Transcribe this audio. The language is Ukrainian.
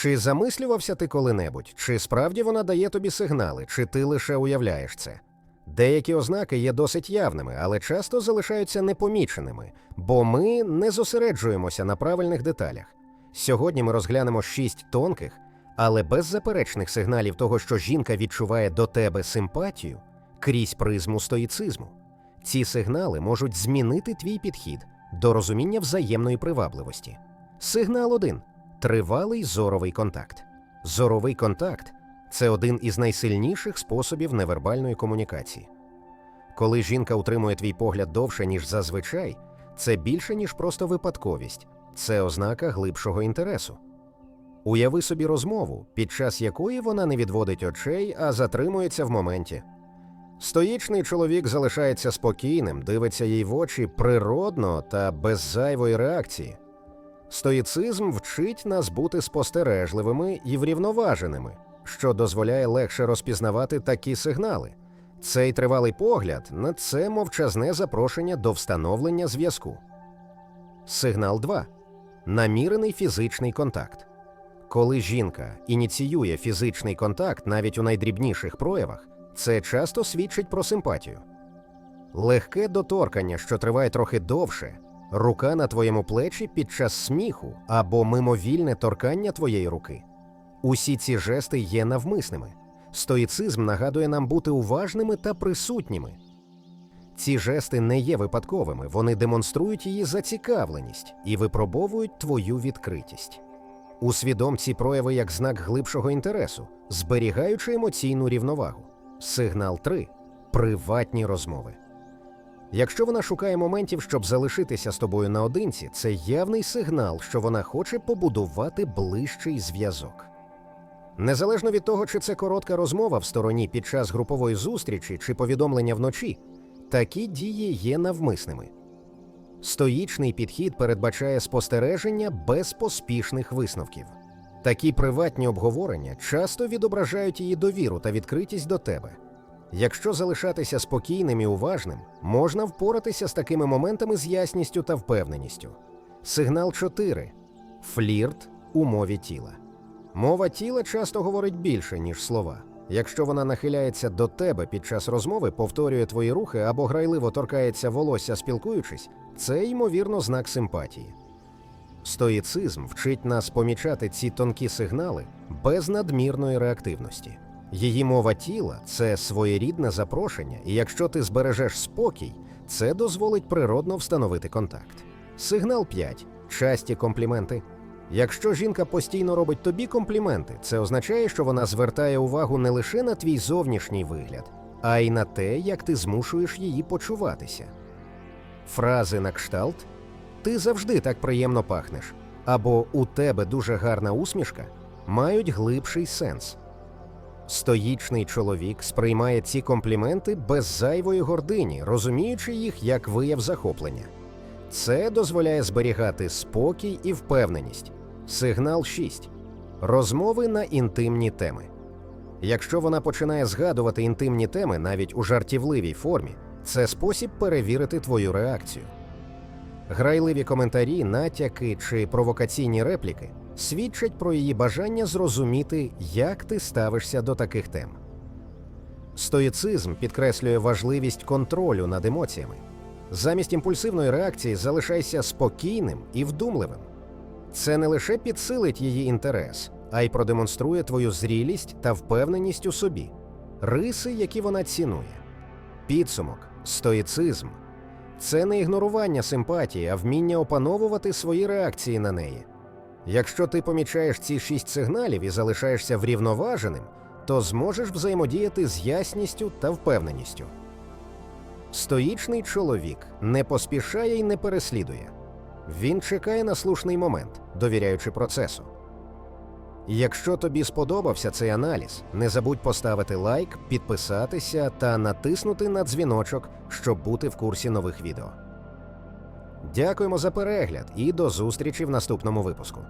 Чи замислювався ти коли-небудь, чи справді вона дає тобі сигнали, чи ти лише уявляєш це? Деякі ознаки є досить явними, але часто залишаються непоміченими, бо ми не зосереджуємося на правильних деталях. Сьогодні ми розглянемо шість тонких, але беззаперечних сигналів того, що жінка відчуває до тебе симпатію крізь призму стоїцизму. Ці сигнали можуть змінити твій підхід до розуміння взаємної привабливості. Сигнал 1. Тривалий зоровий контакт. Зоровий контакт це один із найсильніших способів невербальної комунікації. Коли жінка утримує твій погляд довше, ніж зазвичай, це більше, ніж просто випадковість, це ознака глибшого інтересу. Уяви собі розмову, під час якої вона не відводить очей, а затримується в моменті. Стоїчний чоловік залишається спокійним, дивиться їй в очі природно та без зайвої реакції. Стоїцизм вчить нас бути спостережливими і врівноваженими, що дозволяє легше розпізнавати такі сигнали. Цей тривалий погляд на це мовчазне запрошення до встановлення зв'язку. Сигнал 2. Намірений фізичний контакт. Коли жінка ініціює фізичний контакт навіть у найдрібніших проявах, це часто свідчить про симпатію. Легке доторкання, що триває трохи довше, рука на твоєму плечі під час сміху або мимовільне торкання твоєї руки. Усі ці жести є навмисними. Стоїцизм нагадує нам бути уважними та присутніми. Ці жести не є випадковими, вони демонструють її зацікавленість і випробовують твою відкритість. Усвідом ці прояви як знак глибшого інтересу, зберігаючи емоційну рівновагу. Сигнал 3. Приватні розмови. Якщо вона шукає моментів, щоб залишитися з тобою наодинці, це явний сигнал, що вона хоче побудувати ближчий зв'язок. Незалежно від того, чи це коротка розмова в стороні під час групової зустрічі чи повідомлення вночі, такі дії є навмисними. Стоїчний підхід передбачає спостереження без поспішних висновків. Такі приватні обговорення часто відображають її довіру та відкритість до тебе. Якщо залишатися спокійним і уважним, можна впоратися з такими моментами з ясністю та впевненістю. Сигнал 4. Флірт у мові тіла. Мова тіла часто говорить більше, ніж слова. Якщо вона нахиляється до тебе під час розмови, повторює твої рухи або грайливо торкається волосся, спілкуючись, це ймовірно знак симпатії. Стоїцизм вчить нас помічати ці тонкі сигнали без надмірної реактивності. Її мова тіла це своєрідне запрошення, і якщо ти збережеш спокій, це дозволить природно встановити контакт. Сигнал 5. Часті компліменти. Якщо жінка постійно робить тобі компліменти, це означає, що вона звертає увагу не лише на твій зовнішній вигляд, а й на те, як ти змушуєш її почуватися. Фрази на кшталт Ти завжди так приємно пахнеш або У тебе дуже гарна усмішка мають глибший сенс. Стоїчний чоловік сприймає ці компліменти без зайвої гордині, розуміючи їх як вияв захоплення. Це дозволяє зберігати спокій і впевненість. Сигнал 6. Розмови на інтимні теми. Якщо вона починає згадувати інтимні теми навіть у жартівливій формі, це спосіб перевірити твою реакцію. Грайливі коментарі, натяки чи провокаційні репліки свідчать про її бажання зрозуміти, як ти ставишся до таких тем. Стоїцизм підкреслює важливість контролю над емоціями. Замість імпульсивної реакції залишайся спокійним і вдумливим. Це не лише підсилить її інтерес, а й продемонструє твою зрілість та впевненість у собі, риси, які вона цінує. Підсумок, стоїцизм це не ігнорування симпатії, а вміння опановувати свої реакції на неї. Якщо ти помічаєш ці шість сигналів і залишаєшся врівноваженим, то зможеш взаємодіяти з ясністю та впевненістю. Стоїчний чоловік не поспішає і не переслідує. Він чекає на слушний момент, довіряючи процесу. Якщо тобі сподобався цей аналіз, не забудь поставити лайк, підписатися та натиснути на дзвіночок, щоб бути в курсі нових відео. Дякуємо за перегляд і до зустрічі в наступному випуску.